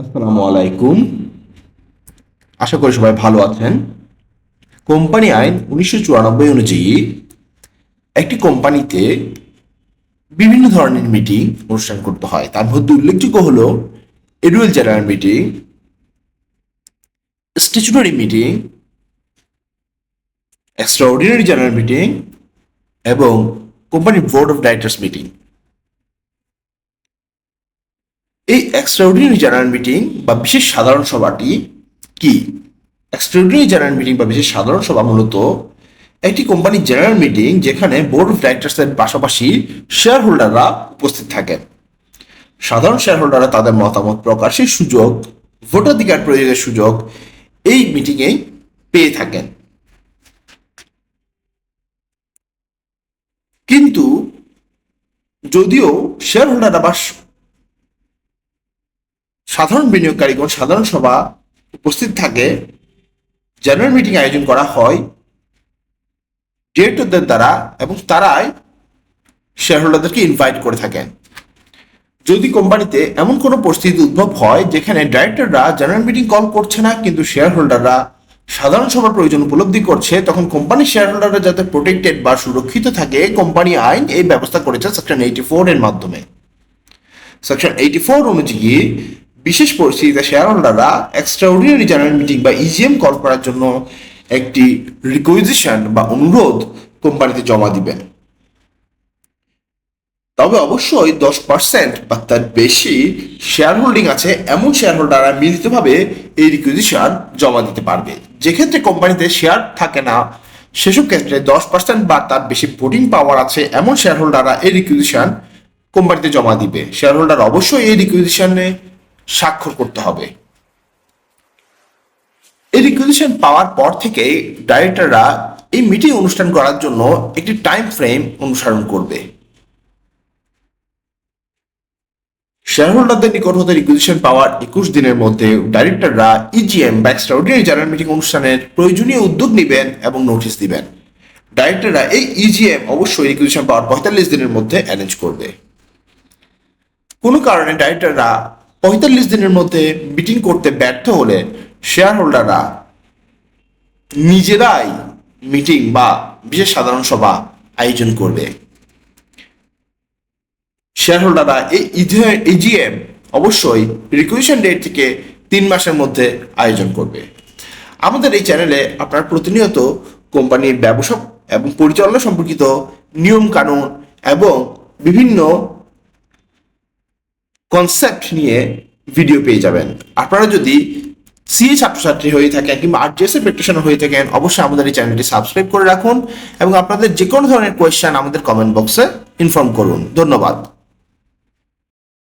আসসালামু আলাইকুম। আশা করি সবাই ভালো আছেন। কোম্পানি আইন উনিশশো চুরানব্বই অনুযায়ী একটি কোম্পানিতে বিভিন্ন ধরনের মিটিং অনুষ্ঠান করতে হয়। তার মধ্যে উল্লেখযোগ্য হল annual general meeting statutory meeting, extraordinary general meeting এবং কোম্পানির বোর্ড অফ ডাইরেক্টর্স মিটিং। এই এক্সট্রাঅর্ডিনারি জেনারেল মিটিং বা বিশেষ সাধারণ সভাটি কি? এক্সট্রাঅর্ডিনারি জেনারেল মিটিং বা বিশেষ সাধারণ সভা মূলত একটি কোম্পানির জেনারেল মিটিং যেখানে বোর্ড অফ ডাইরেক্টরসের পাশাপাশি শেয়ার হোল্ডাররা উপস্থিত থাকেন। সাধারণ শেয়ার হোল্ডাররা তাদের মতামত প্রকাশের সুযোগ, ভোটাধিকার প্রয়োগের সুযোগ এই মিটিংয়েই পেয়ে থাকেন। কিন্তু যদিও শেয়ার হোল্ডাররা বা সাধারণ বিনিয়োগকারীগণ, সাধারণ সভা উপস্থিত থাকে জেনারেল মিটিং আয়োজন করা হয় ডিরেক্টরদের দ্বারা এবং তারাই শেয়ার হোল্ডারদেরকে ইনভাইট করে থাকেন। যদি কোম্পানিতে এমন কোনো পরিস্থিতি উদ্ভব হয়, যেখানে ডাইরেক্টররা জেনারেল মিটিং কল করছে না, কিন্তু শেয়ার হোল্ডাররা সাধারণ সভার প্রয়োজন উপলব্ধি করছে, তখন কোম্পানির শেয়ার হোল্ডাররা যাতে প্রোটেক্টেড বা সুরক্ষিত থাকে, কোম্পানি আইন এই ব্যবস্থা করেছে সেকশন এইটি ফোর এর মাধ্যমে। সেকশন এইটি ফোর অনুযায়ী বিশেষ পরিস্থিতিতে শেয়ার হোল্ডাররা এক্সট্রাঅর্ডিনারি জেনারেল মিটিং বা ইজিএম কল করার জন্য একটি রিকুইজিশন বা অনুরোধ কোম্পানিতে জমা দিবেন। তবে অবশ্যই দশ পার্সেন্ট বা তার বেশি শেয়ার হোল্ডিং আছে, এমন শেয়ার হোল্ডাররা মিলিতভাবে এই রিকুইজিশন জমা দিতে পারবে। যেক্ষেত্রে কোম্পানিতে শেয়ার থাকে না, সেসব ক্ষেত্রে দশ পার্সেন্ট বা তার বেশি ভোটিং পাওয়ার আছে, এমন শেয়ার হোল্ডাররা এই রিকুইজিশন কোম্পানিতে জমা দিবে। শেয়ার হোল্ডার অবশ্যই এই রিকুইজিশনে স্বাক্ষর করতে হবে। এই রিকুইজিশন পাওয়ার পর থেকে ডাইরেক্টররা এই মিটিং অনুষ্ঠান করার জন্য একটি টাইম ফ্রেম অনুসরণ করবে। শেয়ার হোল্ডারদের নিকট হতে রিকুইজিশন পাওয়ার একুশ দিনের মধ্যে ডাইরেক্টররা ইজিএম বা এক্সট্রাঅর্ডিনারি জেনারেল মিটিং অনুষ্ঠানের প্রয়োজনীয় উদ্যোগ নেবেন এবং নোটিশ দিবেন। ডাইরেক্টররা এই ইজিএম অবশ্যই রিকুইজিশন পাওয়ার পঁয়তাল্লিশ দিনের মধ্যে অ্যারেঞ্জ করবে। কোনো কারণে ডাইরেক্টররা পঁয়তাল্লিশ দিনের মধ্যে মিটিং করতে ব্যর্থ হলে শেয়ার হোল্ডাররা নিজেরাই মিটিং বা বিশেষ সাধারণ সভা আয়োজন করবে। শেয়ার হোল্ডাররা এই ইজিএম অবশ্যই রিকুইশন ডেট থেকে তিন মাসের মধ্যে আয়োজন করবে। আমাদের এই চ্যানেলে আপনার প্রতিনিয়ত কোম্পানির ব্যবসা এবং পরিচালনা সম্পর্কিত নিয়ম কানুন এবং বিভিন্ন কনসেপ্ট নিয়ে ভিডিও পেয়ে যাবেন। আপনারা যদি সি ছাত্রছাত্রী হয়ে থাকেন কিংবা আর জিএসএ প্র্যাকটিশনার হয়ে থাকেন, অবশ্যই আমাদের এই চ্যানেলটি সাবস্ক্রাইব করে রাখুন এবং আপনাদের যে কোনো ধরনের কোয়েশ্চেন আমাদের কমেন্ট বক্সে ইনফর্ম করুন। ধন্যবাদ।